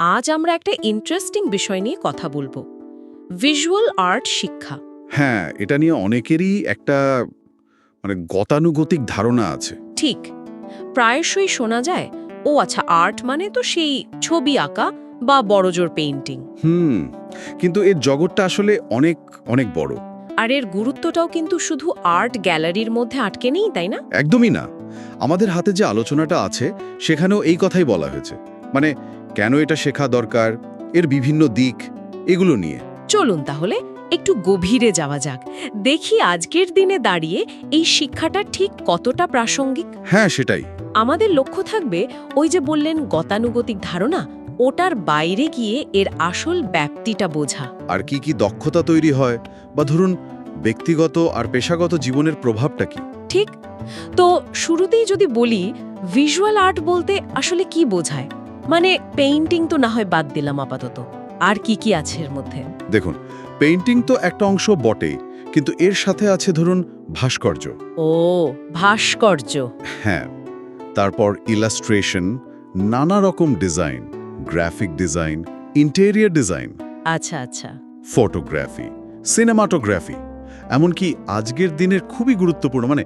আজ আমরা একটা ইন্টারেস্টিং বিষয় নিয়ে কথা বলব। ভিজুয়াল আর্ট শিক্ষা। হ্যাঁ এটা নিয়ে অনেকেরই একটা মানে গতানুগতিক ধারণা আছে। ঠিক। প্রায়শই শোনা যায় ও আচ্ছা আর্ট মানে তো সেই ছবি আঁকা বা বড়জোর পেইন্টিং হুম কিন্তু এর জগৎটা আসলে অনেক অনেক বড়। আর এর গুরুত্বটাও কিন্তু শুধু আর্ট গ্যালারির মধ্যে আটকে নেই তাই না? একদমই না। আমাদের হাতে যে আলোচনাটা আছে সেখানেও এই কথাই বলা হয়েছে। মানে কেন এটা শেখা দরকার এর বিভিন্ন দিক এগুলো নিয়ে। চলুন তাহলে একটু গভীরে যাওয়া যাক। দেখি আজকের দিনে দাঁড়িয়ে এই শিক্ষাটা ঠিক কতটা প্রাসঙ্গিক। হ্যাঁ সেটাই। আমাদের লক্ষ্য থাকবে ওই যে বললেন গতানুগতিক ধারণা ওটার বাইরে গিয়ে এর আসল ব্যাপ্তিটা বোঝা। আর কি কি দক্ষতা তৈরি হয়? বা ধরুন ব্যক্তিগত আর পেশাগত জীবনের প্রভাবটা কি? ঠিক। তো শুরুতেই যদি বলি ভিজুয়াল আর্ট বলতে আসলে কি বোঝায়? মানে পেইন্টিং তো না হয় বাদ দিলাম আপাতত। আর কি কি আছে এর মধ্যে? দেখুন পেইন্টিং তো একটা অংশ বটেই কিন্তু এর সাথে আছে ধরুন ভাস্কর্য। ও ভাস্কর্য। হ্যাঁ তারপর ইলাস্ট্রেশন নানা রকম design graphic design interior design আচ্ছা আচ্ছা। ফটোগ্রাফি সিনেমাটোগ্রাফি এমনকি আজকের দিনের খুবই গুরুত্বপূর্ণ মানে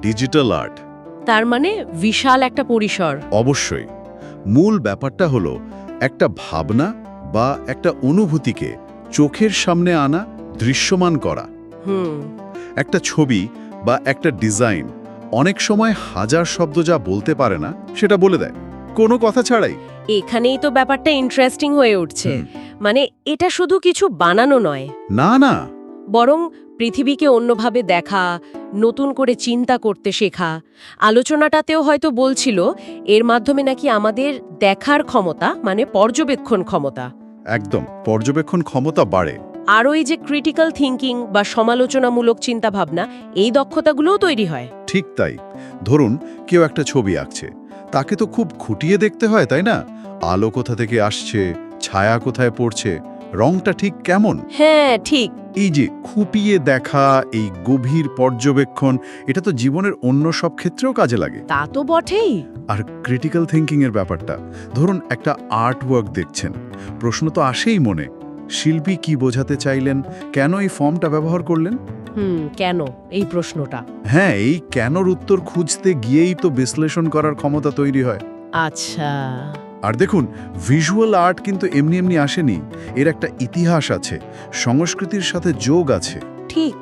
ডিজিটাল আর্ট তার মানে বিশাল একটা পরিসর। অবশ্যই। মূল ব্যাপারটা হলো একটা ভাবনা বা একটা অনুভূতিকে চোখের সামনে আনা দৃশ্যমান করা। একটা ছবি বা একটা ডিজাইন অনেক সময় হাজার শব্দ যা বলতে পারে না সেটা বলে দেয়। কোনো কথা ছাড়াই। এখানেই তো ব্যাপারটা ইন্টারেস্টিং হয়ে উঠছে। মানে এটা শুধু কিছু বানানো নয়। না না। বরং পৃথিবীকে অন্যভাবে দেখা নতুন করে চিন্তা করতে শেখা। আলোচনাটাতেও হয়তো বলছিল এর মাধ্যমে নাকি আমাদের দেখার ক্ষমতা মানে পর্যবেক্ষণ ক্ষমতা। একদম পর্যবেক্ষণ ক্ষমতা বাড়ে। আর ওই যে ক্রিটিক্যাল থিঙ্কিং বা সমালোচনামূলক চিন্তাভাবনা এই দক্ষতাগুলোও তৈরি হয়। ঠিক তাই। ধরুন কেউ একটা ছবি আঁকছে। তাকে তো খুব খুঁটিয়ে দেখতে হয় তাই না? আলো কোথা থেকে আসছে? ছায়া কোথায় পড়ছে? রংটা ঠিক কেমন? হ্যাঁ ঠিক। এই যে খুপিয়ে দেখা এই গভীর পর্যবেক্ষণ এটা তো জীবনের অন্য সব ক্ষেত্রেও কাজে লাগে। তা তো বটেই। আর ক্রিটিক্যাল থিঙ্কিং এর ব্যাপারটা ধরুন একটা আর্ট ওয়ার্ক দেখছেন প্রশ্ন তো আসেই মনে শিল্পী কি বোঝাতে চাইলেন কেন এই ফর্মটা ব্যবহার করলেন? হুম কেন এই প্রশ্নটা? হ্যাঁ এই কেনর উত্তর খুঁজতে গিয়েই তো বিশ্লেষণ করার ক্ষমতা তৈরি হয়। আচ্ছা। আর দেখুন ভিজুয়াল আর্ট কিন্তু এমনি এমনি আসেনি। এর একটা ইতিহাস আছে সংস্কৃতির সাথে যোগ আছে। ঠিক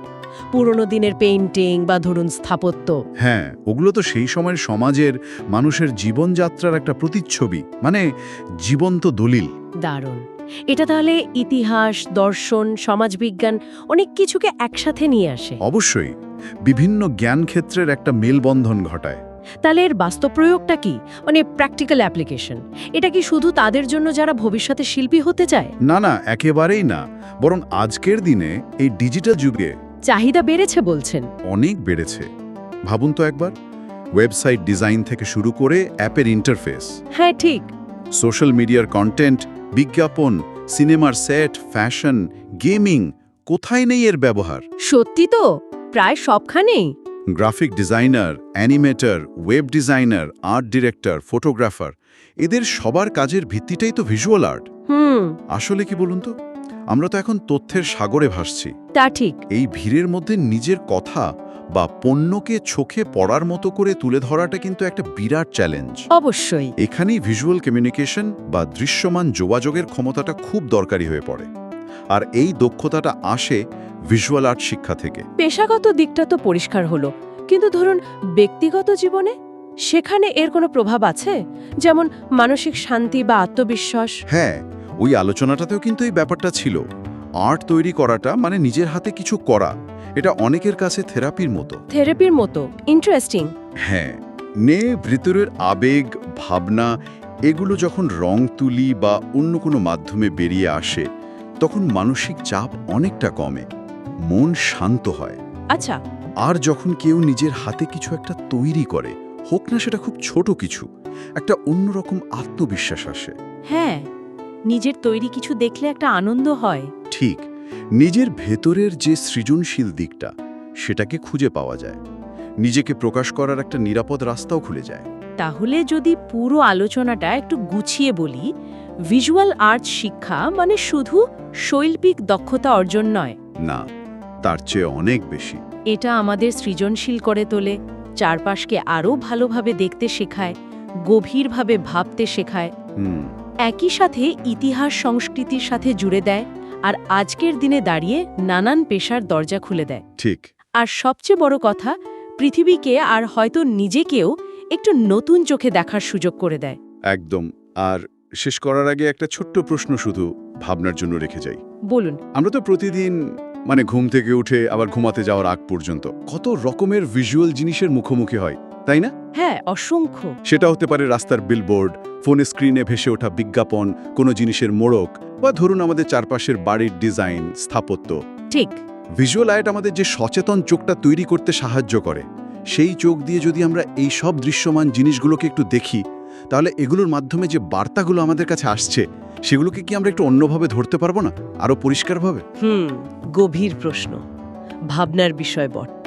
পুরনো দিনের পেইন্টিং বা ধরুন স্থাপত্য। হ্যাঁ ওগুলো তো সেই সময়ের সমাজের মানুষের জীবনযাত্রার একটা প্রতিচ্ছবি মানে জীবন্ত দলিল। দারুণ। এটা তাহলে ইতিহাস দর্শন সমাজবিজ্ঞান অনেক কিছুকে একসাথে নিয়ে আসে। অবশ্যই বিভিন্ন জ্ঞান ক্ষেত্রের একটা মেলবন্ধন ঘটায়। তাহলে এর বাস্তব প্রয়োগটা কি? মানে প্র্যাকটিক্যাল অ্যাপ্লিকেশন এটা কি শুধু তাদের জন্য যারা ভবিষ্যতে শিল্পী হতে চায়? না না একেবারেই না। বরং আজকের দিনে এই ডিজিটাল যুগে চাহিদা বেড়েছে বলছেন। অনেক বেড়েছে। ভাবুন তো একবার ওয়েবসাইট ডিজাইন থেকে শুরু করে অ্যাপের ইন্টারফেস হ্যাঁ ঠিক। সোশ্যাল মিডিয়ার কন্টেন্ট বিজ্ঞাপন সিনেমার সেট ফ্যাশন গেমিং কোথায় নেই এর ব্যবহার? সত্যি তো প্রায় সবখানেই। Graphic designer animator web designer art director photographer এদের সবার কাজের ভিত্তিটাই তো ভিজুয়াল আর্ট। আসলে কি বলুন তো? আমরা তো এখন তথ্যের সাগরে ভাসছি। তা ঠিক। এই ভিড়ের মধ্যে নিজের কথা বা পণ্যকে চোখে পড়ার মতো করে তুলে ধরাটা কিন্তু একটা বিরাট চ্যালেঞ্জ অবশ্যই। এখানেই ভিজুয়াল কমিউনিকেশন বা দৃশ্যমান যোগাযোগের ক্ষমতাটা খুব দরকারি হয়ে পড়ে। আর এই দক্ষতাটা আসে ভিজুয়াল আর্ট শিক্ষা থেকে। পেশাগত দিকটা তো পরিষ্কার হলো কিন্তু ধরুন ব্যক্তিগত জীবনে সেখানে এর কোনো প্রভাব আছে? যেমন মানসিক শান্তি বা আত্মবিশ্বাস? হ্যাঁ ওই আলোচনাটাতেও কিন্তু এই ব্যাপারটা ছিল। আর্ট তৈরি করাটা মানে নিজের হাতে কিছু করা এটা অনেকের কাছে থেরাপির মতো। থেরাপির মতো ইন্টারেস্টিং হ্যাঁ নে ভিতরের আবেগ ভাবনা এগুলো যখন রং তুলি বা অন্য কোনো মাধ্যমে বেরিয়ে আসে তখন মানসিক চাপ অনেকটা কমে। মন শান্ত হয়। আচ্ছা। আর যখন কেউ নিজের হাতে কিছু একটা তৈরি করে হোক না সেটা খুব ছোট কিছু একটা অন্যরকম আত্মবিশ্বাস আসে। হ্যাঁ নিজের তৈরি কিছু দেখলে একটা আনন্দ হয়। ঠিক নিজের ভেতরের যে সৃজনশীল দিকটা সেটাকে খুঁজে পাওয়া যায়। নিজেকে প্রকাশ করার একটা নিরাপদ রাস্তাও খুলে যায়। তাহলে যদি পুরো আলোচনাটা একটু গুছিয়ে বলি ভিজুয়াল আর্টস শিক্ষা মানে শুধু শৈল্পিক দক্ষতা অর্জন নয়। না। তার চেয়ে অনেক বেশি। এটা আমাদের সৃজনশীল করে তোলে চারপাশকে আরও ভালোভাবে দেখতে শেখায় গভীরভাবে ভাবতে শেখায়। একই সাথে ইতিহাস সংস্কৃতির সাথে জুড়ে দেয় আর আজকের দিনে দাঁড়িয়ে নানান পেশার দরজা খুলে দেয়। ঠিক। আর সবচেয়ে বড় কথা পৃথিবীকে আর হয়তো নিজেকেও একটু নতুন চোখে দেখার সুযোগ করে দেয়। একদম। আর শেষ করার আগে একটা ছোট্ট প্রশ্ন শুধু ভাবনার জন্য রেখে যাই। বলুন। আমরা তো প্রতিদিন মানে ঘুম থেকে উঠে আবার ঘুমাতে যাওয়ার আগ পর্যন্ত। কত রকমের ভিজুয়াল জিনিসের মুখোমুখি হয় তাই না? হ্যাঁ অসংখ্য। সেটা হতে পারে রাস্তার বিলবোর্ড ফোনে স্ক্রিনে ভেসে ওঠা বিজ্ঞাপন কোনো জিনিসের মোড়ক বা ধরুন আমাদের চারপাশের বাড়ির ডিজাইন স্থাপত্য। ঠিক। ভিজুয়াল আর্ট আমাদের যে সচেতন চোখটা তৈরি করতে সাহায্য করে সেই চোখ দিয়ে যদি আমরা এই সব দৃশ্যমান জিনিসগুলোকে একটু দেখি তাহলে এগুলোর মাধ্যমে যে বার্তাগুলো আমাদের কাছে আসছে, সেগুলোকে কি আমরা একটু অন্যভাবে ধরতে পারব না? আরও পরিষ্কারভাবে? হুম, গভীর প্রশ্ন। ভাবনার বিষয় বট।